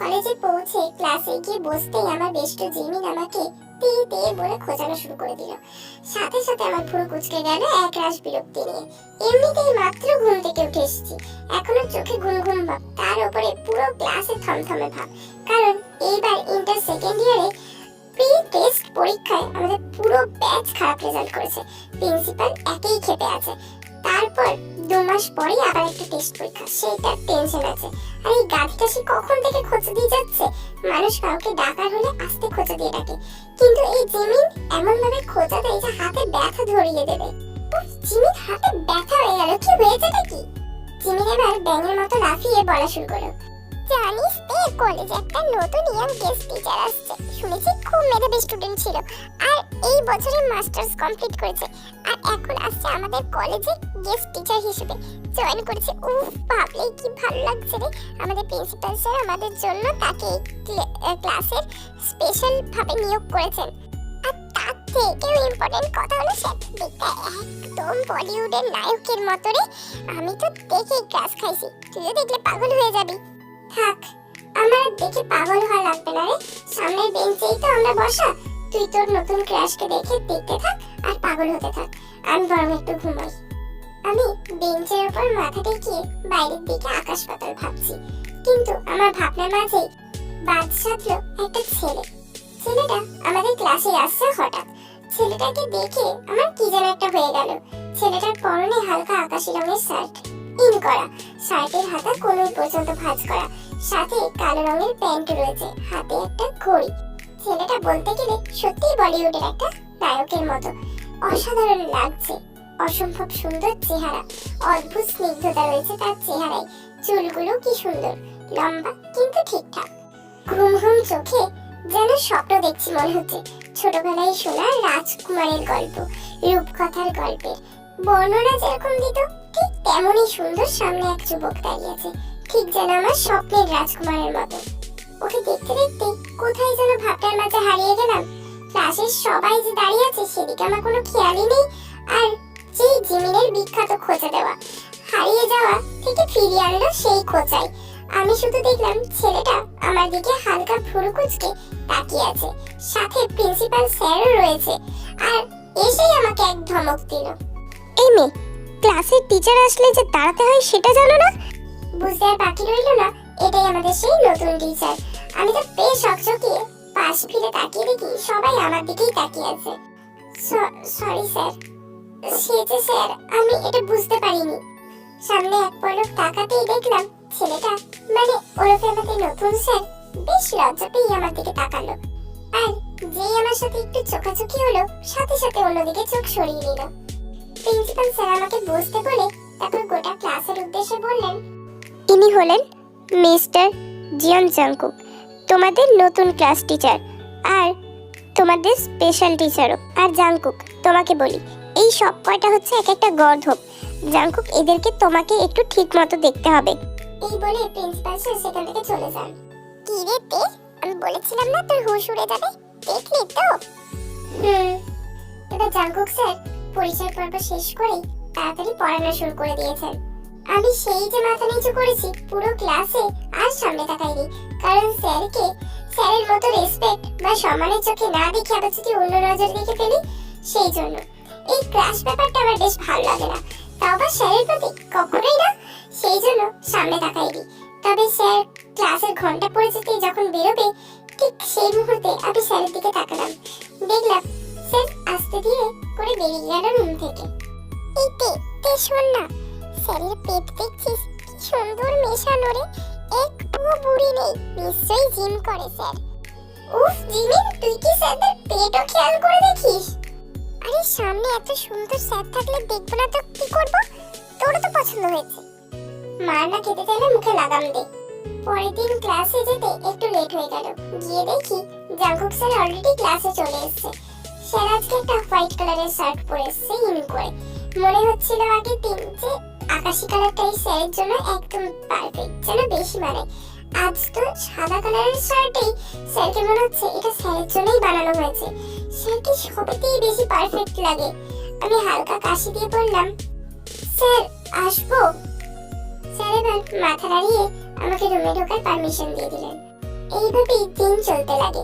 কলেজে পৌঁছে ক্লাসে গিয়ে বসতেই আমার বেষ্ট জিমিন আমাকে তে তে বলে খোঁজানো শুরু করে দিল। সাথে সাথে আমার পুরো কুচকে গেল এক রাশ বিরক্তি নিয়ে। এমনিতেই মাত্র ঘুম থেকে উঠে এসেছি। এখনও চোখে ঘুম ঘুম ভাব, তার উপরে পুরো ক্লাসে থমথমে ভাব। কারণ এইবার ইন্টার সেকেন্ড ইয়ারে প্রি টেস্ট পরীক্ষায় আমাদের পুরো ব্যাচ খারাপ রেজাল্ট করেছে। প্রিন্সিপাল একেই খেপে আছে। তারপর দু মাস পরেই আবার একটা টেস্ট পরীক্ষা সেটার টেনশন আছে। আর এই গাধিটা সে কখন থেকে খোঁজা দিয়ে যাচ্ছে? মানুষ কাউকে ডাকার হলে আস্তে খোঁজা দিয়ে ডাকে। কিন্তু এই জিমিন এমন ভাবে খোঁজা দেয় যে হাতে ব্যথা ধরিয়ে দেবে। জিমিন হাতে ব্যথা হয়ে গেল। কি হয়েছেটা কি? জিমিন এবার ব্যাঙের মতো লাফিয়ে বলা শুরু করল। জানিস তে কলেজে একটা নতুন ইয়াং গেস্ট টিচার আসছে। শুনেছি খুব মেধাবী স্টুডেন্ট ছিল। আর এই বছরে মাস্টার্স কমপ্লিট করেছে। আর এখন আসছে আমাদের কলেজে গেস্ট টিচার হিসেবে। জয়েন করেছে। উফ, ভাবলেই কি ভালো লাগছে রে। আমাদের প্রিন্সিপাল স্যার আমাদের জন্য তাকে ক্লাসের স্পেশাল ভাবে নিয়োগ করেছেন। আর তার থেকেও ইম্পর্টেন্ট কথা হলো সে দেখতে একদম বলিউডের নায়কের মতো রে। আমি তো দেখেই ক্লাস খাইছি। তুইও দেখলে পাগল হয়ে যাবি। থাক, আমার দেখে পাগল হওয়া লাগবে না রে। সামনের বেঞ্চেই তো আমরা বসা। তুই তোর নতুন ক্রাশকে দেখে দেখতে থাক আর পাগল হতে থাক। আমি বরং একটু ঘুমাই। আমি বেঞ্চের উপর মাথা টেকিয়ে বাইরের দিকে আকাশ পাতাল ভাবছি। কিন্তু আমার ভাবনার মাঝে বাদ সাধলো একটা ছেলে। ছেলেটা আমাদের ক্লাসে আসছে হঠাৎ। ছেলেটাকে দেখে আমার কি যেন একটা হয়ে গেল। ছেলেটার পরনে হালকা আকাশি রঙের শার্ট। ইন করা। শার্টের হাতা কোমর পর্যন্ত ভাঁজ করা। সাথে কালো রঙের প্যান্ট রয়েছে। হাতে একটা ঘড়ি। ছেলেটা বলতে গেলে সত্যিই বলিউডের একটা নায়কের মতো। অসাধারণ লাগছে। অসম্ভব সুন্দর চেহারা। অদ্ভুত স্নিগ্ধতা রয়েছে তার চেহারায়। চুলগুলো কি সুন্দর, লম্বা কিন্তু ঠিকঠাক। ঘুম ঘুম চোখে যেন স্বপ্ন দেখছি মনে হচ্ছে, ছোটবেলায় শোনা রাজকুমারের গল্প, রূপকথার গল্পের বর্ণনা যেরকম দিত, ঠিক তেমনই সুন্দর সামনে এক যুবক দাঁড়িয়ে আছে, ঠিক যেন আমার স্বপ্নের রাজকুমারের মতো। ওকে দেখতে দেখতে কোথায় যেন ভাবটার মাঝে হারিয়ে গেলাম। ক্লাসের সবাই যে দাঁড়িয়ে আছে, সেদিকে আমার কোনো খেয়ালই নেই। আর যেই জিমিনের বিখ্যাত খোঁজা দেওয়া। হারিয়ে যাওয়া থেকে ফিরিয়ে আনলো সেই খোঁচাই। আমি শুধু দেখলাম ছেলেটা আমার দিকে হালকা ভুরু কুচকে তাকিয়ে আছে। সাথে প্রিন্সিপাল স্যারও রয়েছে। আর এসেই আমাকে এক ধমক দিল। এই মেয়ে ক্লাসের টিচার আসলে যে দাঁড়াতে হয় সেটা জানো না? বুঝতে আর বাকি রইল না এটাই আমাদের সেই নতুন টিচার আমি তো বেশ অকচকিয়ে পাশ ফিরে তাকিয়ে দেখি সবাই আমার দিকেই তাকিয়ে আছে। সরি স্যার সে যে স্যার, আমি এটা বুঝতে পারিনি। সামনে এক পলক তাকাতেই দেখলাম ছেলেটা মানে ওরফে আমাদের নতুন স্যার, বেশ লজ্জা পেয়ে আমার দিকে তাকালো। আর যেই আমার সাথে একটু চোখাচোখি হলো, সাথে সাথে অন্যদিকে চোখ সরিয়ে নিল। প্রিন্সিপাল স্যার আমাকে বসতে বলে তারপর গোটা ক্লাসের উদ্দেশ্যে বললেন, ইনি হলেন মিস্টার জিয়ন জাংকুক, তোমাদের নতুন ক্লাস টিচার, আর তোমাদের স্পেশাল টিচারও। আর জাংকুক, তোমাকে বলি এই সব কয়টা হচ্ছে এক একটা গর্ধব। জাংকুক এদেরকে তোমাকে একটু ঠিক মতো দেখতে হবে। এই বলে প্রিন্সিপাল স্যার সেখান থেকে চলে যান। কি রে তে? আমি বলেছিলাম না তোর হুঁশ উড়ে যাবে? দেখলি তো? হুম। এবার জাঙ্কুক স্যার পরিচয় পর্ব শেষ করেই তাড়াতাড়ি পড়ানো শুরু করে দিয়েছেন। আমি সেই যে মাথা নিচু করেছি পুরো ক্লাসে আর সামনে তাকাইনি। কারণ স্যারকে স্যারের মতো রেসপেক্ট বা সম্মানের চোখে না দেখে আবার যদি অন্য নজর দেখে ফেলি সেই জন্য। এই ক্লাস ব্যাপারটা আমার বেশ ভালো লাগে না। তাও আবার স্যারের প্রতি কখনোই না, সেই জন্য সামনে তাকাই তাকাইনি। তবে স্যার ক্লাসের ঘণ্টা পড়ে যেতে যখন বেরোবে, ঠিক সেই মুহূর্তে আমি স্যারের দিকে তাকালাম। দেখলাম স্যার আস্তে ধীরে করে বেরিয়ে গেল রুম থেকে। এই তে তে শোন না, স্যারের পেট দেখছিস, কি সুন্দর মেশানো রে। একটুও বুড়ি নেই, নিশ্চয়ই জিম করে স্যার। উফ জিমি তুই কি স্যারদের পেটও খেয়াল করে দেখিস? সামনে এত সুন্দর স্যার থাকলে দেখব না তো কি করব? তোরও তো পছন্দ হয়েছে। মা না খেতে চাইলে মুখে লাগাম দে। পরের দিন ক্লাসে যেতে একটু লেট হয়ে গেল। গিয়ে দেখি জাঙ্কুক স্যার অলরেডি ক্লাসে চলে এসেছে। স্যার আজকে একটা হোয়াইট কালারের শার্ট পরে এসেছে ইন করে। মনে হচ্ছিল আগে দিন যে আকাশি কালারটা এই স্যারের জন্য একদম পারফেক্ট যেন বেশি মানে আজ তো সাদা কালারের শার্টেই স্যারকে মনে হচ্ছে এটা স্যারের জন্যই বানানো হয়েছে। স্যারকে সবেতেই বেশি পারফেক্ট লাগে। আমি হালকা কাশি দিয়ে বললাম, স্যার, আসব। স্যার এবার মাথা নাড়িয়ে আমাকে রুমে ঢোকার পারমিশন দিয়ে দিলেন। এইভাবেই দিন চলতে লাগে।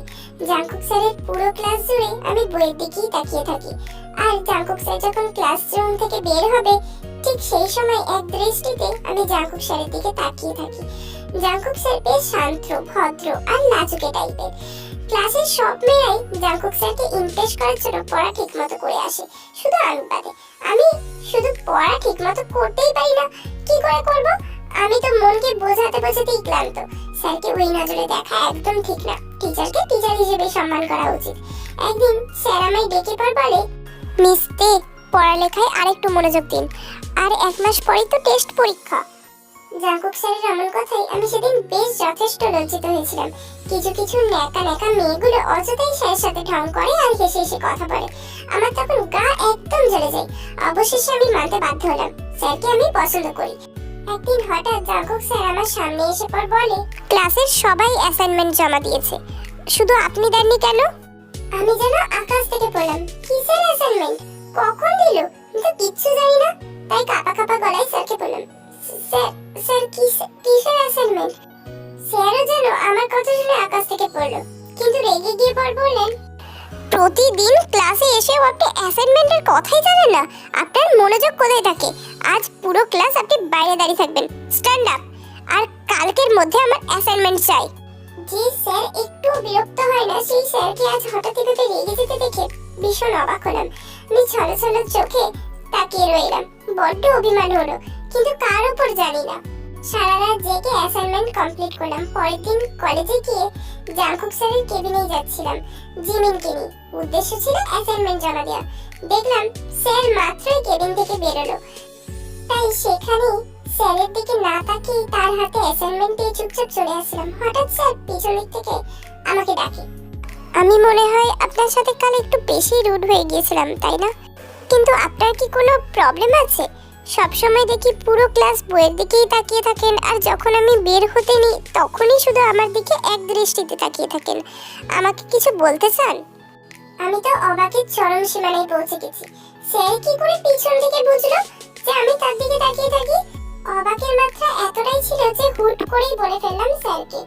জাংকুক স্যারের পুরো ক্লাস জুড়ে আমি বইয়ের দিকেই তাকিয়ে থাকি। আর জাংকুক স্যার যখন ক্লাসরুম থেকে বের হবে, ঠিক সেই সময় এক দৃষ্টিতে আমি জাংকুক স্যারের দিকে তাকিয়ে থাকি। জাংকুক স্যার বেশ শান্ত, ভদ্র আর লাজুকে টাইপের। ক্লাসের সব মেয়েরাই জাংকুক স্যারকে ইমপ্রেস করার জন্য পড়া ঠিকমতো করে আসে, শুধু আমি আমি শুধু পড়া ঠিকমতো করতেই পারি না, কি করে করব? আমি তো মনকে বোঝাতে বোঝাতেই ক্লান্ত। স্যারকে ওই নজরে দেখা একদম ঠিক না। টিচারকে টিচার হিসেবে সম্মান করা উচিত। একদিন স্যার আমায় ডেকে পর বলে, মিস দে পড়ালেখায় আরেকটু মনোযোগ দিন। আর এক মাস পরেই তো টেস্ট পরীক্ষা। জাঙ্কুক স্যারের এমন কথাই আমি সেদিন বেশ যথেষ্ট লজ্জিত হয়েছিলাম। কিছু কিছু ন্যাকা ন্যাকা মেয়েগুলো অযথাই স্যারের সাথে ঢং করে আর হেসে হেসে কথা বলে। আমার তখন গা একদম জ্বলে যায়। অবশেষে আমি মানতে বাধ্য হলাম। স্যারকে আমি পছন্দ করি। একদিন হঠাৎ জাঙ্কুক স্যার আমার সামনে এসে পর বলে, ক্লাসের সবাই অ্যাসাইনমেন্ট জমা দিয়েছে। শুধু আপনি দেননি কেন? আমি যেন আকাশ থেকে পড়লাম। কিসের অ্যাসাইনমেন্ট কখন দিল? আমি তো কিচ্ছু জানি না। তাই কাপা কাপা গলায় স্যারকে বললাম, স্যার স্যার, কিস- কিসের অ্যাসাইনমেন্ট স্যারও যেন আমার কথা শুনে আকাশ থেকে পড়ল। কিন্তু রেগে গিয়ে পর বললেন প্রতিদিন ক্লাসে এসেও আপনি অ্যাসাইনমেন্টের কথাই জানেন না। আপনার মনোযোগ কোথায় থাকে? আজ পুরো ক্লাস আপনি বাইরে দাঁড়িয়ে থাকবেন। স্ট্যান্ড আপ আর কালকের মধ্যে আমার অ্যাসাইনমেন্ট চাই। যে স্যার, একটু বিরক্ত হয় না। সেই স্যারকে আজ হঠাৎ এভাবে রেগে যেতে দেখে ভীষণ অবাক হলাম। আমি ছলো ছলো চোখে তাকিয়ে রইলাম। বড্ড অভিমান হলো। কিন্তু কার উপর জানি না। সারা রাত জেগে অ্যাসাইনমেন্ট কমপ্লিট করলাম। পরের দিন কলেজে গিয়ে জাংকুক স্যারের কেবিনেই যাচ্ছিলাম। জিমিনকে নিয়ে। উদ্দেশ্য ছিল অ্যাসাইনমেন্ট জমা দেওয়া। দেখলাম স্যার মাত্রই কেবিন থেকে বেরোলো। তাই সেখানেই স্যারের দিকে না তাকিয়ে তার হাতে অ্যাসাইনমেন্ট দিয়ে চুপচাপ চলে আসলাম। হঠাৎ স্যার পিছন দিক থেকে আমাকে ডাকে। আমি মনে হয় আপনার সাথে কাল একটু বেশি রুড হয়ে গিয়েছিলাম, তাই না? কিন্তু আপনার কি কোনো প্রবলেম আছে? সবসময় দেখি পুরো ক্লাস বইয়ের দিকেই তাকিয়ে থাকেন, আর যখন আমি বের হতে নিই, তখনই শুধু আমার দিকে এক দৃষ্টিতে তাকিয়ে থাকেন। আমাকে কিছু বলতে চান? আমি তো অবাকের চরম সীমানায় পৌঁছে গেছি। স্যার কি করে পিছন থেকে বুঝলো যে আমি তার দিকে তাকিয়ে থাকি? অবাকের মাত্রা এতটাই ছিল যে হুট করেই বলে ফেললাম স্যারকে।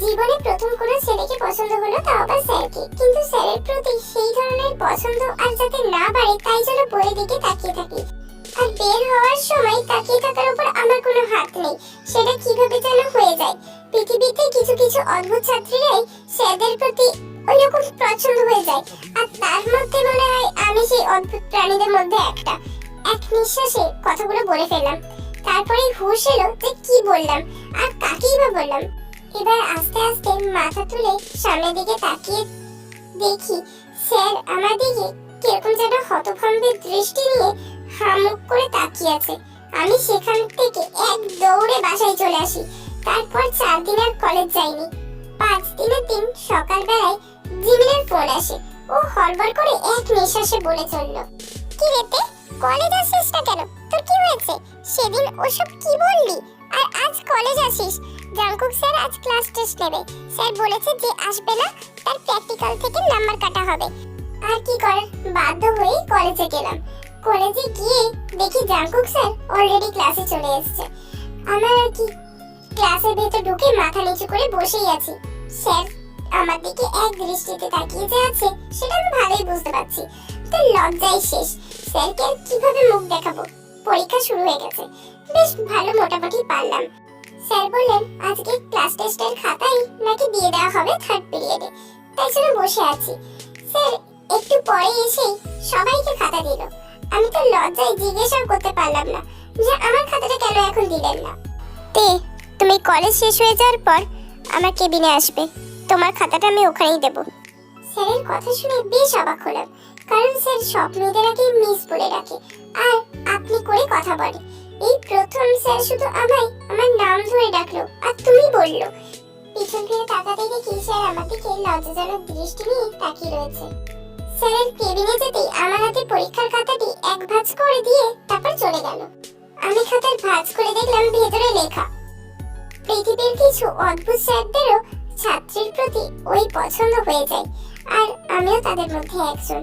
জীবনে প্রথম কোনো ছেলেকে পছন্দ হলো তাও আবার স্যারকে। কিন্তু স্যারের প্রতি সেই ধরনের পছন্দ আর যাতে না বাড়ে, তাই জন্য বইয়ের দিকে তাকিয়ে থাকি। আর বের হওয়ার সময় তাকিয়ে থাকার উপর আমার কোনো হাত নেই। সেটা কীভাবে যেন হয়ে যায়। পৃথিবীতে কিছু কিছু অদ্ভুত ছাত্রীরাই স্যারদের প্রতি ওইরকম পছন্দ হয়ে যায়। আর তার মধ্যে মনে হয় আমি সেই অদ্ভুত প্রাণীদের মধ্যে একটা। এক নিঃশ্বাসে কথাগুলো বলে ফেললাম। তারপরে হুশ এলো যে কি বললাম? আর কাকেই বা বললাম? এবার আস্তে আস্তে মাথা তুলে সামনের দিকে তাকিয়ে দেখি স্যার আমার দিকে কীরকম যেন হতভম্বের দৃষ্টি নিয়ে হামুক করে তাকিয়ে আছে। আমি সেখান থেকে এক দৌড়ে বাসায় চলে আসি। তারপর চার দিন আর কলেজ যাইনি। পাঁচ দিনের দিন সকালবেলায় জিমিনের ফোন আসে। ও হড়বড় করে এক নিঃশ্বাসে বলে চলল, কি রেতে কলেজ আসিস না কেন? তোর কি হয়েছে? সেদিন ওসব কি বললি? আর আজ কলেজ আসিস? জাংকুক স্যার আজ ক্লাস টেস্ট নেবে। স্যার বলেছে যে আসবে না, তার প্র্যাকটিক্যাল থেকে নাম্বার কাটা হবে। আর কি করার? বাধ্য হয়ে কলেজে গেলাম। কলেজে গিয়ে দেখি জাংকুক স্যার অলরেডি ক্লাসে চলে এসেছে। আমার আর কি ক্লাসের ভেতর ঢুকে মাথা নিচু করে বসেই আছি। স্যার আমার দিকে এক দৃষ্টিতে তাকিয়ে যে আছে, সেটা আমি ভালোই বুঝতে পারছি। তো লজ্জাই শেষ। স্যারকে আর কীভাবে মুখ দেখাবো? পরীক্ষা শুরু হয়ে গেছে। বেশ ভালো মোটামুটি পারলাম। স্যার বললেন, আজকে ক্লাস টেস্টের খাতাই নাকি দিয়ে দেওয়া হবে থার্ড পিরিয়ডে তাই জন্য বসে আছি। স্যার একটু পরে এসেই সবাইকে খাতা দিল। আমি তো লজ্জায় জিজ্ঞাসাও করতে পারলাম না যে আমার খাতাটা কেন এখন দিলেন না। তে, তুমি কলেজ শেষ হয়ে যাওয়ার পর আমার কেবিনে আসবে। তোমার খাতাটা আমি ওখানেই দেবো। স্যারের কথা শুনে বেশ অবাক হলাম, কারণ স্যার সব মেয়েদের আগে মিস বলে ডাকে, আর আপনি করে কথা বলে। এই প্রথম স্যার শুধু আমায় আমার নাম ধরে ডাকলো, আর তুমি বলল। পিছন ফিরে তাকাতে দেখি স্যার আমার দিকে লজ্জাজনক দৃষ্টি নিয়ে তাকিয়ে রয়েছে। স্যারের কেবিনে যেতেই আমার হাতে পরীক্ষার খাতাটি এক ভাঁজ করে দিয়ে তারপর চলে গেল। আমি খাতার ভাঁজ করে দেখলাম ভেতরে লেখা। পৃথিবীর কিছু অদ্ভুত স্যারদেরও ছাত্রীর প্রতি ওই পছন্দ হয়ে যায়, আর আমিও তাদের মধ্যে একজন।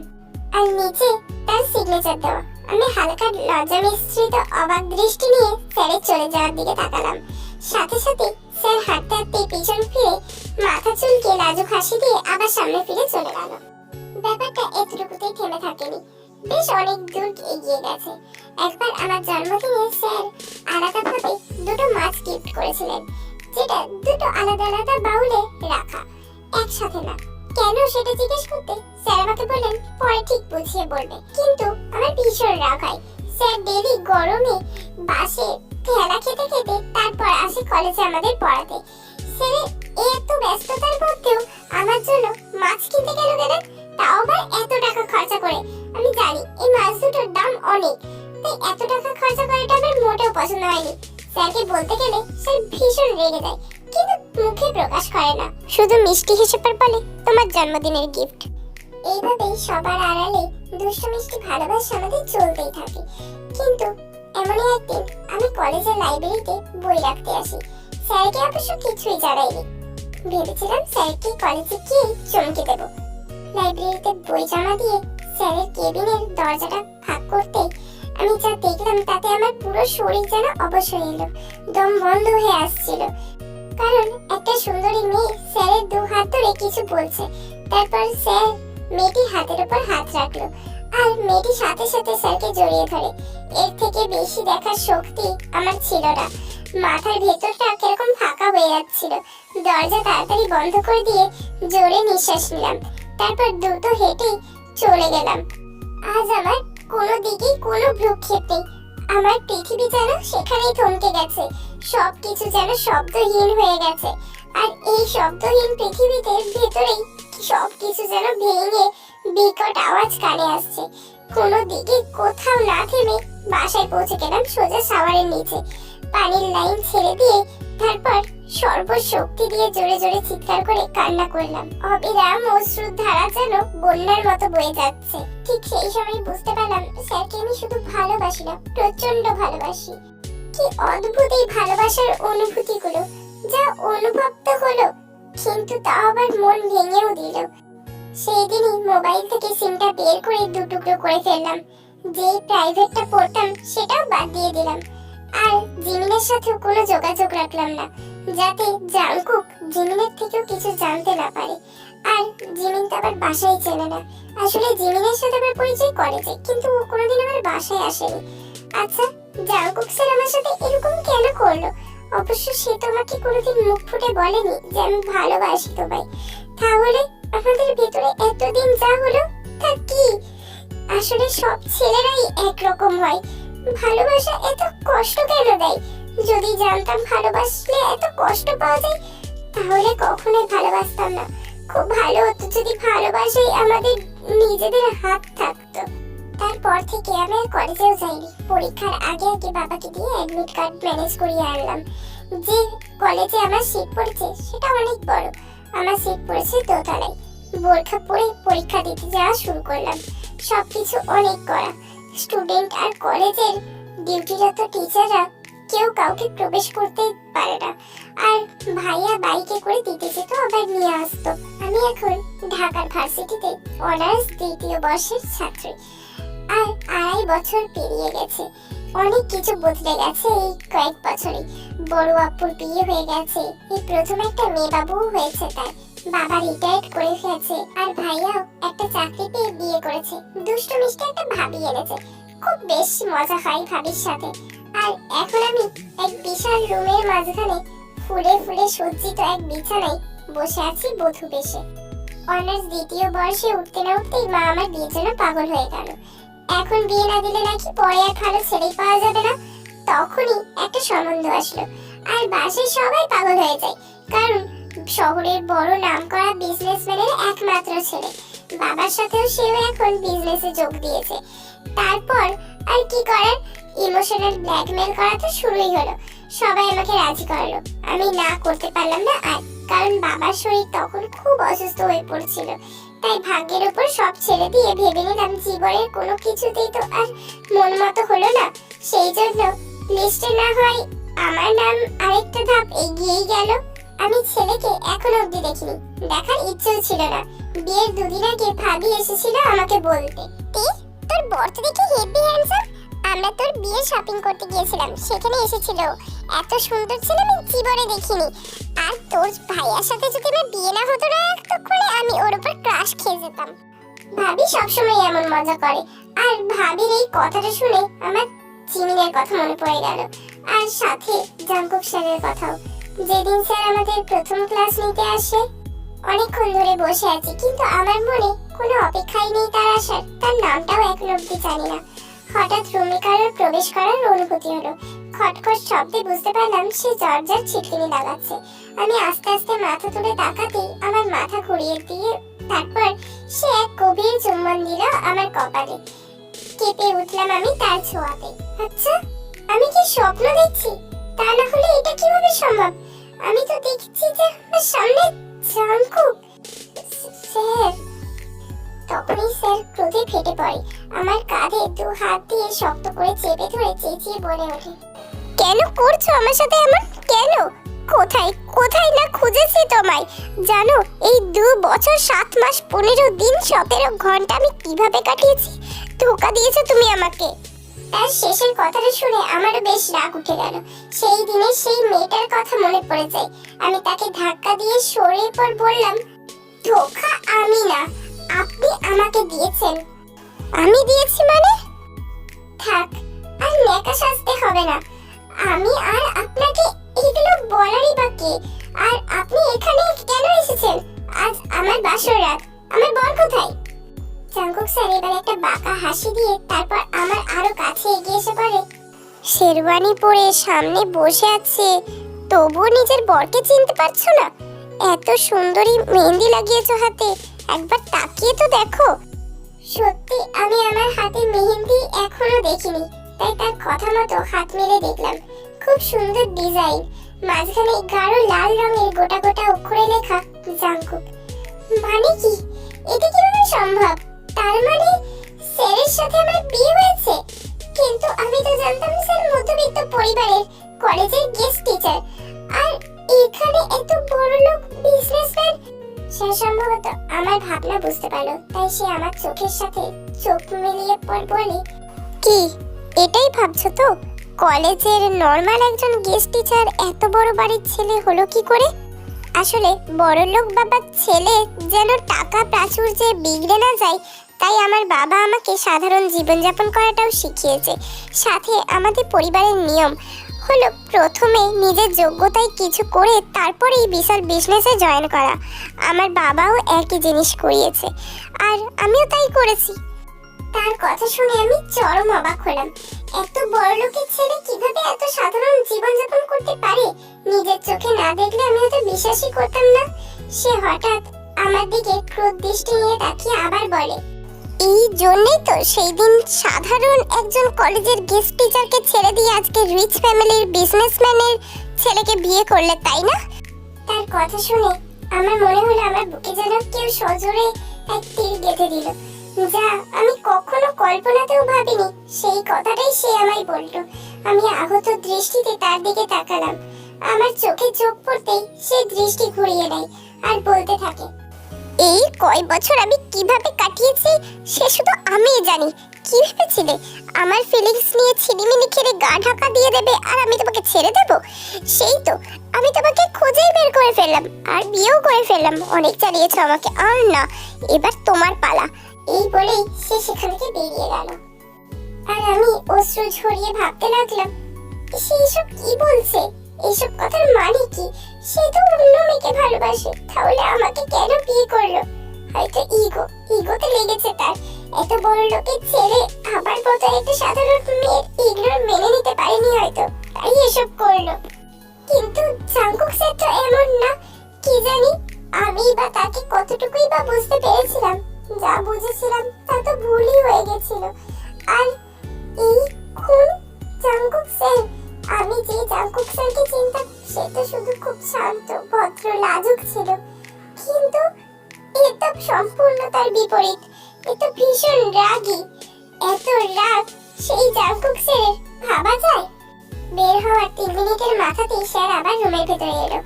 আর নিচে তার সিগনেচার দেওয়া। আমি হালকা লজ্জা মিশ্রিত অবাক দৃষ্টি নিয়ে স্যারের চলে যাওয়ার দিকে তাকালাম। সাথে সাথে স্যার হাঁটতে হাঁটতে পিছন ফিরে মাথা চুলকে লাজুক হাসি দিয়ে আবার সামনে ফিরে চলে গেল। ব্যাপারটা এতটুকুতেই থেমে থাকেনি। বেশ অনেক দূর এগিয়ে গেছে। একবার আমার জন্মদিনে স্যার আলাদাভাবে দুটো মাছ গিফট করেছিলেন, যেটা দুটো আলাদা আলাদা বাউলে রাখা। একসাথে না। কেন সেটা জিজ্ঞেস করতে স্যার আমাকে বললেন, পরে ঠিক বুঝিয়ে বলবে। কিন্তু আমার ভীষণ রাগ হয়। স্যার ডেলি গরমে বাসে খেলা খেতে খেতে তারপর আসে কলেজে আমাদের পড়াতে। স্যার এত ব্যস্ততার মধ্যেও আমার জন্য মাছ কিনতে গেল গেলেন? তাও আবার এত টাকা খরচা করে? আমি জানি এই মাছ দাম অনেক। তাই এত টাকা খরচা করাটা আমার মোটেও পছন্দ হয়নি। স্যারকে বলতে গেলে স্যার ভীষণ রেগে যায়, কিন্তু মুখে প্রকাশ করে না। শুধু মিষ্টি হিসেবে বলে তোমার জন্মদিনের গিফট এইভাবেই সবার আড়ালে দুষ্ট মিষ্টি ভালোবাসা আমাদের চলতেই থাকে। কিন্তু এমনই একদিন আমি কলেজের লাইব্রেরিতে বই রাখতে আসি। স্যারকে অবশ্য কিছুই জানাইনি। ভেবেছিলাম স্যারকে কলেজে গিয়ে চমকে দেব। লাইব্রেরিতে বই জমা দিয়ে স্যারের কেবিনের দরজাটা ফাঁক করতে আমি যা দেখলাম তাতে আমার পুরো শরীর যেন অবসর এলো। দম বন্ধ হয়ে আসছিল। কারণ একটা সুন্দরী মেয়ে স্যারের দু হাত ধরে কিছু বলছে। তারপর স্যার মেয়েটির হাতের উপর হাত রাখল আর মেয়েটি সাথে সাথে স্যারকে জড়িয়ে ধরে। এর থেকে বেশি দেখার শক্তি আমার ছিল না। মাথার ভেতরটা কীরকম ফাঁকা হয়ে যাচ্ছিল। দরজা তাড়াতাড়ি বন্ধ করে দিয়ে জোরে নিঃশ্বাস নিলাম। তারপর দ্রুত হেঁটেই চলে গেলাম। আজ আমার কোনো দিকেই কোনো ভ্রুক্ষেপ নেই। আমার পৃথিবী যেন সেখানেই থমকে গেছে। সব কিছু যেন শব্দহীন হয়ে গেছে। আর এই শব্দহীন পৃথিবীতে ভেতরেই সব কিছু যেন ভেঙে বিকট আওয়াজ কানে আসছে। কোনো দিকে কোথাও না থেমে বাসায় পৌঁছে গেলাম সোজা সাওয়ারের নিচে। পানির লাইন ছেড়ে দিয়ে তারপর সর্বশক্তি দিয়ে জোরে জোরে চিৎকার করে কান্না করলাম। অবিরাম অশ্রুর ধারা যেন বন্যার মতো বয়ে যাচ্ছে। ঠিক সেই সময় বুঝতে পারলাম, স্যারকে আমি শুধু ভালোবাসি না প্রচণ্ড ভালোবাসি। কি অদ্ভুত এই ভালোবাসার অনুভূতিগুলো, যা অনুভব হলো, কিন্তু তা আবার মন ভেঙেও দিল। সেই দিনই মোবাইল থেকে সিমটা বের করে দু টুকরো করে ফেললাম। যে প্রাইভেটটা পড়তাম, সেটাও বাদ দিয়ে দিলাম। আর জিমিনের সাথেও কোনো যোগাযোগ রাখলাম না। যাতে জাংকুক জিমিনের থেকেও কিছু জানতে না পারে। আর জিমিন তো আবার বাসায় চেনে না। আসলে জিমিনের সাথে আমার পরিচয় কলেজে কিন্তু ও কোনোদিন আমার বাসায় আসেনি। আচ্ছা জাংকুক স্যার আমার সাথে এরকম কেন করল? অবশ্য সে তো তোমাকে কোনোদিন মুখ ফুটে বলেনি যে আমি ভালোবাসি তোমায়। তাহলে আমাদের ভেতরে এতদিন যা হলো, তা কি? আসলে সব ছেলেরাই একরকম হয়। ভালোবাসা এত কষ্ট কেন দেয়? যদি জানতাম ভালোবাসলে এত কষ্ট পাওয়া যায়, তাহলে কখনোই ভালোবাসতাম না। খুব ভালো হতো যদি ভালোবাসাই আমাদের নিজেদের হাত থাকতো। তারপর থেকে আমি কলেজেও যাইনি। পরীক্ষার আগে আগে বাবাকে দিয়ে অ্যাডমিট কার্ড ম্যানেজ করিয়ে আনলাম। যে কলেজে আমার সিট পড়েছে, সেটা অনেক বড়। আমার সিট পড়েছে দোতলায়। বোরখা পরে পরীক্ষা দিতে যাওয়া শুরু করলাম। সবকিছু অনেক করা। স্টুডেন্ট আর কলেজের ডিউটিরত টিচাররা কেউ কাউকে প্রবেশ করতে পারে না। আর ভাইয়া বাইকে করে দিতে যেত, আবার নিয়ে আসতো। আমি এখন ঢাকার ভার্সিটিতে অনার্স দ্বিতীয় বর্ষের ছাত্রী। আর আড়াই বছর পেরিয়ে গেছে। অনেক কিছু বদলে গেছে এই কয়েক বছরে বড় আপুর বিয়ে হয়ে গেছে, এই প্রথম একটা মেয়ে বাবু হয়েছে তার বাবা রিটায়ার্ড করে ফেলেছে, আর ভাইয়াও একটা চাকরি পেয়ে বিয়ে করেছে। দুষ্ট মিষ্টি একটা ভাবি এনেছে। খুব বেশ মজা হয় ভাবির সাথে। আর এখন আমি এক বিশাল রুমের মাঝখানে ফুলে ফুলে সজ্জিত এক বিছানায় বসে আছি বধূ বেশে। অনার্স দ্বিতীয় বর্ষে উঠতে না উঠতেই মা আমার বিয়ের জন্য পাগল হয়ে গেল। এখন বিয়ে না দিলে নাকি পরে আর ভালো ছেলেই পাওয়া যাবে না? তখনই একটা সম্বন্ধ আসলো। আর বাসে সবাই পাগল হয়ে যায়। কারণ শহরের বড় নামকরা বিজনেসম্যানের একমাত্র ছেলে। বাবার সাথেও সেও এখন বিজনেসে যোগ দিয়েছে। তারপর আর কি করার? ইমোশনাল ব্ল্যাকমেল করা তো শুরুই হলো। সবাই আমাকে রাজি করালো। আমি না করতে পারলাম না আর, কারণ বাবার শরীর তখন খুব অসুস্থ হয়ে পড়ছিল। তাই ভাগ্যের উপর সব ছেড়ে দিয়ে ভেবে নিলাম জীবনের কোনো কিছুতেই তো আর মন মতো হলো না। সেই জন্য লিস্টে না হয় আমার নাম আরেকটা ধাপ এগিয়েই গেল। আমি ছেলেকে এখনও অব্দি দেখিনি। দেখার ইচ্ছেও ছিল না। বিয়ের দুদিন আগে ভাবি এসেছিল আমাকে বলতে। তোর বর দেখি হেভি হ্যান্ডসাম আমরা তোর বিয়ে শপিং করতে গিয়েছিলাম, সেখানে এসেছিল। এত সুন্দর ছিল আমি জীবনে দেখিনি। আর তোর ভাইয়ার সাথে যদি আমার বিয়ে না হতো না তখন আমি ওর উপর ক্রাশ খেয়ে যেতাম। ভাবি সবসময় এমন মজা করে। আর ভাবির এই কথাটা শুনে আমার জিমিনের কথা মনে পড়ে গেল। আর সাথে জাঙ্কুক স্যারের কথাও। যেদিন স্যার আমাদের প্রথম ক্লাস নিতে আসে, অনেকক্ষণ ধরে বসে আছি, কিন্তু আমার মনে কোনো অপেক্ষাই নেই তার আসার। তার নামটাও এখনও অব্দি জানি না। হঠাৎ রুমে কারোর প্রবেশ করার অনুভূতি হলো। খটখট শব্দে বুঝতে পারলাম সে জর্জার ছিটকিনি লাগাচ্ছে আমি আস্তে আস্তে মাথা তুলে তাকাতেই আমার মাথা ঘুরিয়ে দিয়ে তারপর সে এক গভীর চুম্বন দিল আমার কপালে। কেঁপে উঠলাম আমি তার ছোঁয়াতে। আচ্ছা আমি কি স্বপ্ন দেখছি? তা না হলে এটা কীভাবে সম্ভব? আমি তো দেখছি যে আমার সামনে জাঙ্কুক। স্যার তখনই স্যার ক্রোধে ফেটে পড়ে। আমার কাঁধে দু হাত দিয়ে শক্ত করে চেপে ধরে চেঁচিয়ে বলে ওঠে, কেন করছ আমার সাথে এমন? কেন? কোথায় কোথায় না খুঁজেছি তোমায়? জানো, এই দু বছর, সাত মাস, পনেরো দিন, সতেরো ঘণ্টা আমি কীভাবে কাটিয়েছি? ধোকা দিয়েছ তুমি আমাকে। তার শেষের কথাটা শুনে আমারও বেশ রাগ উঠে গেল। সেই দিনে সেই মেয়েটার কথা মনে পড়ে যায়। আমি তাকে ধাক্কা দিয়ে সরে পর বললাম, ধোকা আমি না, আপনি আমাকে দিয়েছেন। আমি দিয়েছি মানে? থাক, আর নেকা সাজতে হবে না। আমি আর আপনাকে এগুলো বলারই বাকি আর আপনি এখানে কেন এসেছেন? আজ আমার বাসর রাত। আমার বর কোথায়? চাঙ্কুক স্যার এবার একটা বাঁকা হাসি দিয়ে তারপর আমার আরও কাছে এগিয়ে এসে পড়ে শেরওয়ানি পরে সামনে বসে আছে, তবুও নিজের বরকে চিনতে পারছ না? এত সুন্দরী মেহেন্দি লাগিয়েছো হাতে। একবার তাকিয়ে তো দেখো। সত্যি, আমি আমার হাতে মেহেন্দি এখনও দেখিনি, তাই তার কথা মতো হাত মেরে দেখলাম। খুব সুন্দর ডিজাইন, মাঝখানে গাঢ় লাল রঙের গোটা গোটা অক্ষরে লেখা জাঙ্কুক মানে কি? এটা কীভাবে সম্ভব? তার মানে স্যারের সাথে আমার বিয়ে হয়েছে? কিন্তু আমি তো জানতাম স্যার মধ্যবিত্ত পরিবারের কলেজের গেস্ট টিচার আর এখানে এত বড় লোক বিজনেসম্যান সে সম্ভবত আমার ভাবনা বুঝতে পারল, তাই সে আমার চোখের সাথে চোখ মিলিয়ে পর বলে কি? এটাই ভাবছ তো? কলেজের নর্মাল একজন গেস্ট টিচার এত বড় বাড়ির ছেলে হলো কি করে? আসলে বড়লোক বাবার ছেলে যেন টাকা প্রাচুর্যে বিগড়ে না যায়, তাই আমার বাবা আমাকে সাধারণ জীবনযাপন করাটাও শিখিয়েছে। সাথে আমাদের পরিবারের নিয়ম হলো প্রথমে নিজের যোগ্যতায় কিছু করে তারপরেই বিশাল বিজনেসে জয়েন করা। আমার বাবাও একই জিনিস করিয়েছে, আর আমিও তাই করেছি। তার কথা শুনে আমি চরম অবাক হলাম। এত বড় লোকের ছেলে কীভাবে এত সাধারণ জীবনযাপন করতে পারে? নিজের চোখে না দেখলে আমি হয়তো বিশ্বাসই করতাম না। সে হঠাৎ আমার দিকে ক্রোধ দৃষ্টি নিয়ে তাকিয়ে আবার বলে এই জন্যই তো সেই দিন সাধারণ একজন কলেজের গেস্ট টিচারকে ছেড়ে দিয়ে আজকে রিচ ফ্যামিলির বিজনেসম্যানের ছেলেকে বিয়ে করলে, তাই না? তার কথা শুনে আমার মনে হলো আমার বুকে যেন কেউ সজোরে এক তীর গেঁথে দিল। যা আমি কখনো কল্পনাতেও ভাবিনি, সেই কথাটাই সে আমায় বলল। আমি আহত দৃষ্টিতে তার দিকে তাকালাম। আমার চোখে চোখ পড়তেই সে দৃষ্টি ঘুরিয়ে নেয় আর বলতে থাকে এই কয় বছর আমি কীভাবে কাটিয়েছি, সে শুধু আমিই জানি। কি ভেবেছিলে? আমার ফিলিংস নিয়ে ছিনিমিনি খেলে গা ঢাকা দিয়ে দেবে আর আমি তোমাকে ছেড়ে দেব? সেই তো, আমি তোমাকে খুঁজেই বের করে ফেললাম আর বিয়েও করে ফেললাম। অনেক চালিয়েছো আমাকে, আর না, এবার তোমার পালা। এই বলেই সে সেখান থেকে বেরিয়ে গেল। আর আমি অশ্রু ঝরিয়ে ভাবতে লাগলাম, সে এসব কি বলছে? এইসব কথার মানে কি? সে তো অন্য মেয়েকে ভালোবাসে। তাহলে আমাকে কেন বিয়ে করল? হয়তো ইগো ইগোতে লেগেছে তার। এত বড় লোকের ছেলে আমার মতো একটা সাধারণ মেয়ের ইগনোর মেনে নিতে পারেনি হয়তো। তাই এসব করল। কিন্তু জাঙ্কুক স্যার তো এমন না। কি জানি? আমি বা তাকে কতটুকুই বা বুঝতে পেরেছিলাম। যা বুঝেছিলাম তা তো ভুলই হয়ে গেছিল। আর এই খুন জাঙ্কুক স্যার আমি যে জাঙ্কুক স্যারকে চিনতাম সে তো শুধু খুব শান্ত, ভদ্র, লাজুক ছিল। কিন্তু এ তো সম্পূর্ণ তার বিপরীত এ তো ভীষণ রাগী, এত রাগ, সেই জাঙ্কুক স্যারের, ভাবা যায়? বের হওয়ার তিন মিনিটের মাথাতেই স্যার আবার রুমের ভেতরে এলো।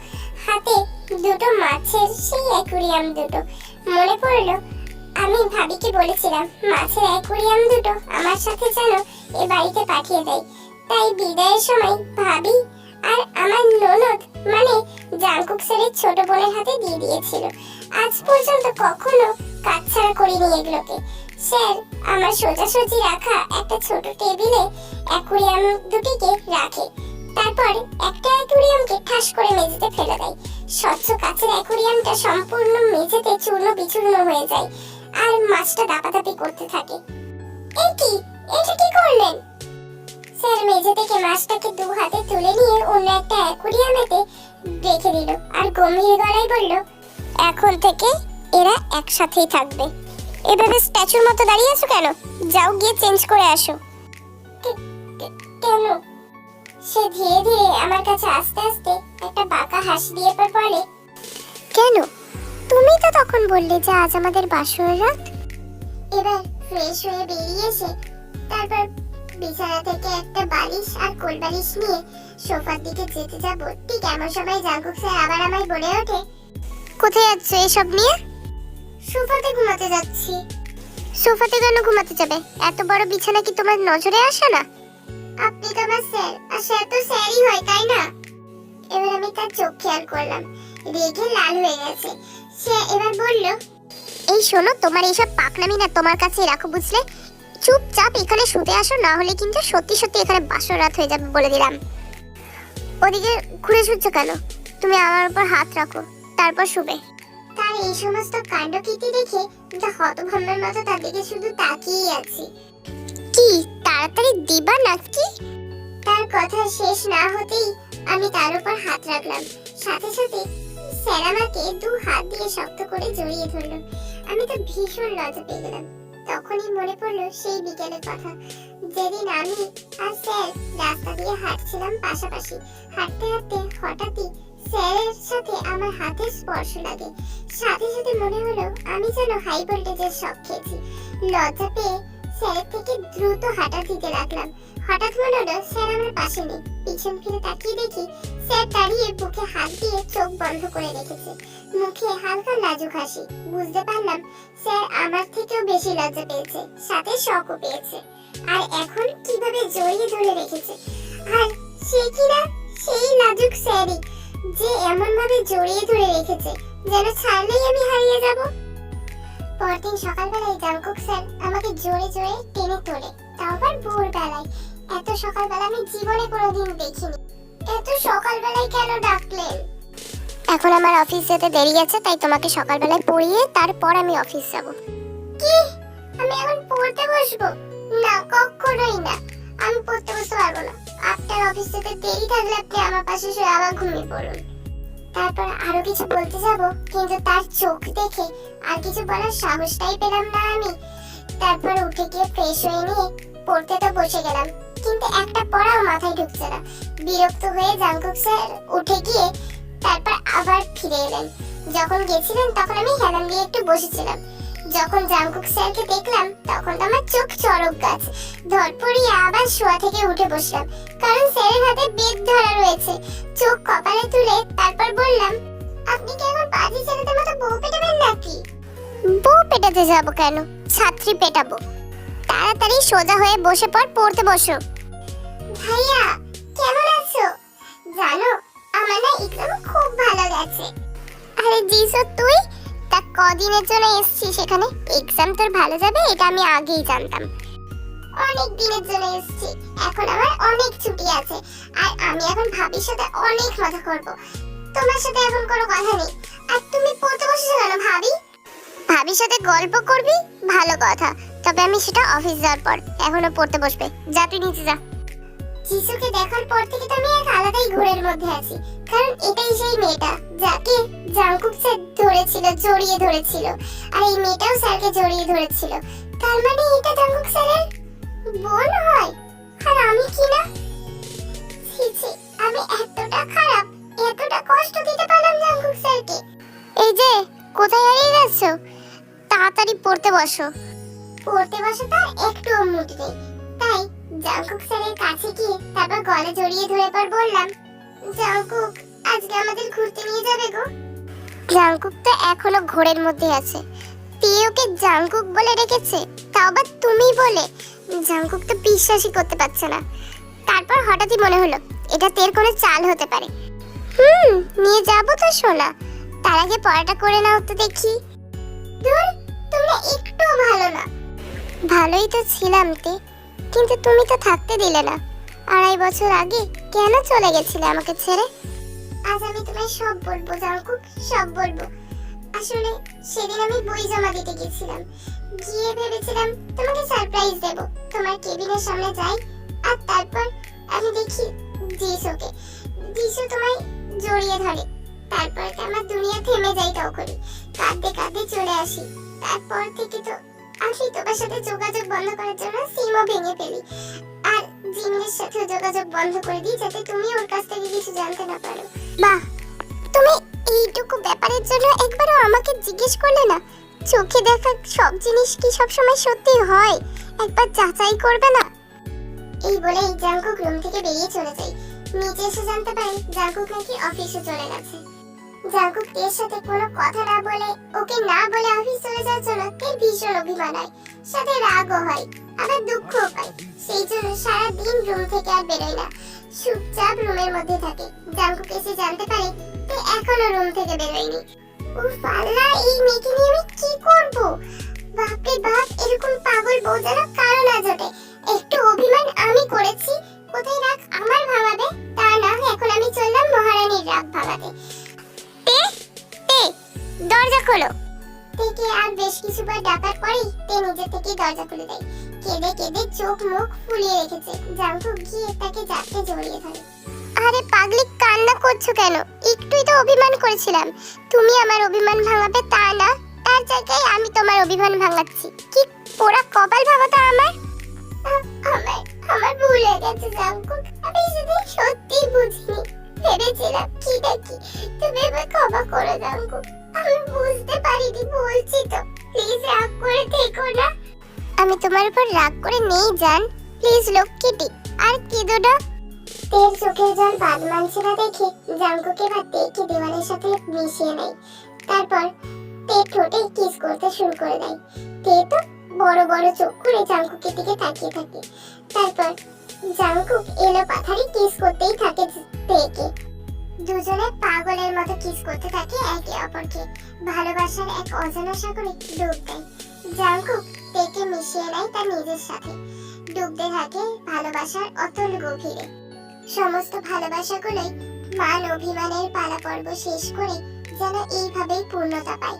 হাতে দুটো মাছের, সেই অ্যাকুরিয়াম দুটো। মনে পড়ল, আমি ভাবিকে বলেছিলাম, মাছের অ্যাকুরিয়াম দুটো আমার সাথে যেন এ বাড়িতে পাঠিয়ে দেয়। তাই বিদায়ের সময় ভাবি, আর আমার ননদ মানে জাংকুক স্যারের ছোট বোনের হাতে দিয়ে দিয়েছিল। আজ পর্যন্ত কখনো কাটছাড়া করিনি এগুলোকে। স্যার, আমার সোজাসুজি রাখা একটা ছোট টেবিলে অ্যাকুরিয়াম দুটিকে রাখে, তারপর একটা অ্যাকুরিয়ামকে ঠাস করে মেঝেতে ফেলে দেয়। স্বচ্ছ কাচের অ্যাকুরিয়ামটা সম্পূর্ণ মেঝেতে চূর্ণ বিচূর্ণ হয়ে যায়, আর মাছটা দাপাদাপি করতে থাকে। এই কি? এটা কি করলেন? স্যার, মেঝে থেকে মাছটাকে দু হাতে তুলে নিয়ে অন্য একটা অ্যাকুরিয়ামেতে রেখে দিল আর গম্ভীর গলায় বলল, এখন থেকে এরা একসাথেই থাকবে। এভাবে স্ট্যাচুর মতো দাঁড়িয়ে আছো কেন? যাও গিয়ে চেঞ্জ করে আসো। কেন? সে ধীরে ধীরে আমার কাছে আস্তে আস্তে একটা বাঁকা হাসি দিয়ে পর বলে, কেন? তুমি তো তখন বললে যে আজ আমাদের বাসর রাত? এবার ফ্রেশ হয়ে বেরিয়ে এসে তারপর বিছানা থেকে একটা বালিশ আর কোল বালিশ নিয়ে সোফার দিকে যেতে যাব। ঠিক এমন সময় জাঙ্কুক স্যার আবার আমায় বলে ওঠে কোথায় যাচ্ছ এসব নিয়ে? সোফাতে ঘুমাতে যাচ্ছি। সোফাতে কেন ঘুমাতে যাবে? এত বড় বিছানা কি তোমার নজরে আসে না? আপনি তো আমার স্যার আর স্যার তো স্যারই হয় তাই না? এবার আমি তার চোখ খেয়াল করলাম রেগে লাল হয়ে গেছে। সে এবার বলল এই শোনো তোমার এইসব পাকনামি না তোমার কাছে রাখো বুঝলে? চুপচাপ এখানে শুতে আসো না হলে কিন্তু সত্যি সত্যি এখানে বাসর রাত হয়ে যাবে বলে দিলাম। ওদিকে ঘুরে শুচ্ছ কেন? তুমি আমার উপর হাত রাখো তারপর শুবে। তার এই সমস্ত কাণ্ডকীর্তি দেখে যা হতভম্বের মতো তার দিকে শুধু তাকিয়েই আছি। কি তাড়াতাড়ি দিবা নাকি? তার কথা শেষ না হতেই আমি তার উপর হাত রাখলাম। সাথে সাথে স্যার আমাকে দু হাত দিয়ে শক্ত করে জড়িয়ে ধরলো। আমি তো ভীষণ লজ্জা পেয়ে গেলাম। তখনই মনে পড়ল সেই বিকেলের কথা। যেদিন আমি আর স্যার রাস্তা দিয়ে হাঁটছিলাম পাশাপাশি, হাঁটতে হাঁটতে হঠাৎই স্যারের সাথে আমার হাতের স্পর্শ লাগে। সাথে সাথে মনে হলো আমি যেন হাই ভোল্টেজের শখ খেয়েছি। লজ্জা পেয়ে স্যারের থেকে দ্রুত হাঁটা দিতে লাগলাম। হঠাৎ মনে হলো স্যার আমার পাশে নেই। পিছন ফিরে তাকিয়ে দেখি স্যার দাঁড়িয়ে বুকে হাত দিয়ে চোখ বন্ধ করে রেখেছে। মুখে হালকা লাজুক হাসি। বুঝতে পারলাম স্যার আমার থেকেও বেশি লজ্জা পেয়েছে, সাথে শখও পেয়েছে। আর এখন কীভাবে জড়িয়ে ধরে রেখেছে? আর সে কিনা সেই লাজুক স্যারই যে এমন ভাবে জড়িয়ে ধরে রেখেছে, যেন ছাড়লেই আমি হারিয়ে যাব। পরদিন সকালবেলায় জাংকুক স্যার আমাকে জোরে জোরে টেনে তোলে, তাও আবার ভোরবেলায়। এত সকালবেলা আমি জীবনে কোনোদিন দেখিনি। এত সকালবেলায় কেন ডাকলেন? এখন আমার অফিস যেতে দেরি আছে, তাই তোমাকে সকালবেলায় পড়িয়ে তারপর আমি অফিস যাব। কি? আমি এখন পড়তে বসবো? না কখনোই না। আমি পড়তে বসতে পারব না। আপনার অফিস যেতে দেরি থাকলে আপনি আমার পাশে শুয়ে আবার ঘুমিয়ে পড়ুন। তারপর আরও কিছু বলতে যাব, কিন্তু তার চোখ দেখে আর কিছু বলার সাহসটাই পেলাম না আমি। তারপর উঠে গিয়ে ফ্রেশ হয়ে নিয়ে পড়তে তো বসে গেলাম। কিন্তু একটা পড়াও মাথায় ঢুকছে না। বিরক্ত হয়ে জাঙ্কুক স্যার উঠে গিয়ে তারপর আবার ফিরে এলেন। যখন গেছিলেন তখন আমি হেলান দিয়ে একটু বসেছিলাম। যখন জাংকুক স্যারকে দেখলাম তখন তো আমার চোখ চরক গাছ। ধরপড়িয়ে আবার শোয়া থেকে উঠে বসলাম। কারণ স্যারের হাতে বেদ ধরা রয়েছে। চোখ কপালে তুলে তারপর বললাম, আপনি কি এখন বাজি ছেলেদের মতো বউ পেটাবেন নাকি? বউ পেটাতে যাব কেন? ছাত্রী পেটাবো। তাড়াতাড়ি সোজা হয়ে বসে পড়, পড়তে বসো। ভাইয়া, কেমন আছো? জানো আমার না এক্সাম খুব ভালো গেছে। আরে জিসো, তুই? তা কদিনের জন্য এসছিস সেখানে? এক্সাম তোর ভালো যাবে, এটা আমি আগেই জানতাম। অনেক দিনের জন্য এসেছি, এখন আমার অনেক ছুটি আছে। আর আমি এখন ভাবির সাথে অনেক মজা করব। তোমার সাথে এখন কোনো কথা নেই। আর তুমি পড়তে বসেছো কেন, ভাবি? ভাবির সাথে গল্প করবি? ভালো কথা। তবে আমি সেটা অফিস যাওয়ার পর, এখনও পড়তে বসবে। যা, তুই নিচে যা। যিশুকে দেখার পর থেকে তো আমি এক আলাদাই ঘোরের মধ্যে আছি। কারণ এটাই সেই মেয়েটা, যাকে জাংকুক স্যার ধরেছিল, জড়িয়ে ধরেছিল। আর এই মেয়েটাও স্যারকে জড়িয়ে ধরেছিল। তার মানে এটা জাংকুক স্যারের বোন হয়? আর আমি কি না? আমি এতটা খারাপ, এতটা কষ্ট দিতে পারলাম জাংকুক স্যারকে। এই যে, কোথায় হারিয়ে গেছো তাড়াতাড়ি পড়তে বসো। পড়তে বসে তার একটু মুড নেই। তাই জাংকুক স্যারের কাছে গিয়ে তারপর গলা জড়িয়ে ধরে পর বললাম জাংকুক আজকে আমাদের ঘুরতে নিয়ে যাবে গো? জাংকুক তো এখনও ঘোরের মধ্যে আছে। তুই ওকে জাংকুক বলে রেখেছে তাও আবার তুমি বলে? জাংকুক তো বিশ্বাসই করতে পারছে না। তারপর হঠাৎই মনে হলো, এটা তের কোনো চাল হতে পারে। হুম, নিয়ে যাব তো সোনা। তার আগে পড়াটা করে নাও তো দেখি। দূর তোমরা একটু ভালো না। ভালোই তো ছিলাম তে। কিন্তু তুমি তো থাকতে দিলে না। আড়াই বছর আগে কেন চলে গেছিলে আমাকে ছেড়ে? আজ আমি তোমায় সব বলব জাঙ্কুক সব বলব। আসলে সেদিন আমি বই জমা দিতে গেছিলাম। গিয়ে ভেবেছিলাম তোমাকে সারপ্রাইজ দেব। তোমার কেবিনের সামনে যাই আর তারপর আমি দেখি জিসুকে জিসু তোমায় জড়িয়ে ধরে। তারপর আমার দুনিয়া থেমে যায় তখনই। কাঁদতে কাঁদতে চলে আসি। তারপর থেকে তো আমি তোমার সাথে যোগাযোগ বন্ধ করার জন্য সিমও ভেঙে ফেলি। আর জিমিনের সাথে যোগাযোগ বন্ধ করে দিই যাতে তুমি ওর কাছ থেকে কিছু জানতে না পারো। বাহ, তুমি এইটুকু ব্যাপারের জন্য একবারও আমাকে জিজ্ঞেস করলে না? চোখে দেখা সব জিনিস কি সবসময় সত্যি হয়? একবার যাচাই করবে না? এই বলে এই জাঙ্কুক রুম থেকে বেরিয়ে চলে যায়। নিচে এসে জানতে পারে জাঙ্কুক নাকি অফিসে চলে গেছে। জাঙ্কুক এর সাথে কোনো কথা না বলে, ওকে না বলে অফিস চলে যাওয়ার জন্য ভীষণ অভিমান হয় সাথে রাগও হয়, আবার দুঃখও পায়। সেই জন্য সারাদিন রুম থেকে আর বেরোয় না। চুপচাপ রুমের মধ্যে থাকে। জাঙ্কুক এসে জানতে পারে তে এখনও রুম থেকে বেরোয়নি। উফ আল্লাহ, এই মেয়েকে নিয়ে আমি কি করব? বাপ, এরকম পাগল বউ যেন কারও একটু অভিমান আমি করেছি, কোথায় রাগ আমার ভাঙাবে? তা না এখন আমি চললাম মহারানীর রাগ ভাঙাতে। দরজা খোলো। থেকে আর বেশ কিছুবার ডাকার পরেই তে নিজে থেকে দরজা খুলে দেয়। কেঁদে কেঁদে চোখ মুখ ফুলিয়ে রেখেছে। জাঙ্কুক গিয়ে তাকে যাতে জড়িয়ে ধরে। আরে পাগলি, কান্না করছ কেন? একটুই তো অভিমান করেছিলাম। তুমি আমার অভিমান ভাঙাবে তা না। তার জায়গায় আমি তোমার অভিমান ভাঙাচ্ছি। কি পোড়া কপাল ভাবো তো আমার। আমার আমার ভুল হয়ে গেছে জাঙ্কুক আমি সেদিন সত্যি বুঝিনি। ভেবেছিলাম কি দেখি। তুমি এবার ক্ষমা করে জাঙ্কুক আমি বলছি তো। প্লিজ রাগ করে থেকো না। আমি তোমার উপর রাগ করে নেই, জান। প্লিজ লক্ষ্মীটি, আর কেঁদো না। তের চোখের জল বাদ মানছে না দেখে জাঙ্কুক এবার তেকে দেওয়ালের সাথে মিশিয়ে নেয়। তারপর তে ঠোঁটে কিস করতে শুরু করে দেয়। তে তো বড় বড় চোখ করে জাঙ্কুকের দিকে তাকিয়ে থাকে। তারপর জাঙ্কুক এলো পাথারি কিস করতেই থাকে তেকে। দুজনে পাগলের মতো কিস করতে থাকে একে অপরকে। ভালোবাসার এক অজানা সাগরে ডুব দেয়। জাঙ্কুক তেকে মিশিয়ে নেয় তার নিজের সাথে। ডুবতে থাকে ভালোবাসার অতল গভীরে। সমস্ত ভালোবাসাগুলোই মান অভিমানের পালা পর্ব শেষ করে যেন এইভাবেই পূর্ণতা পায়।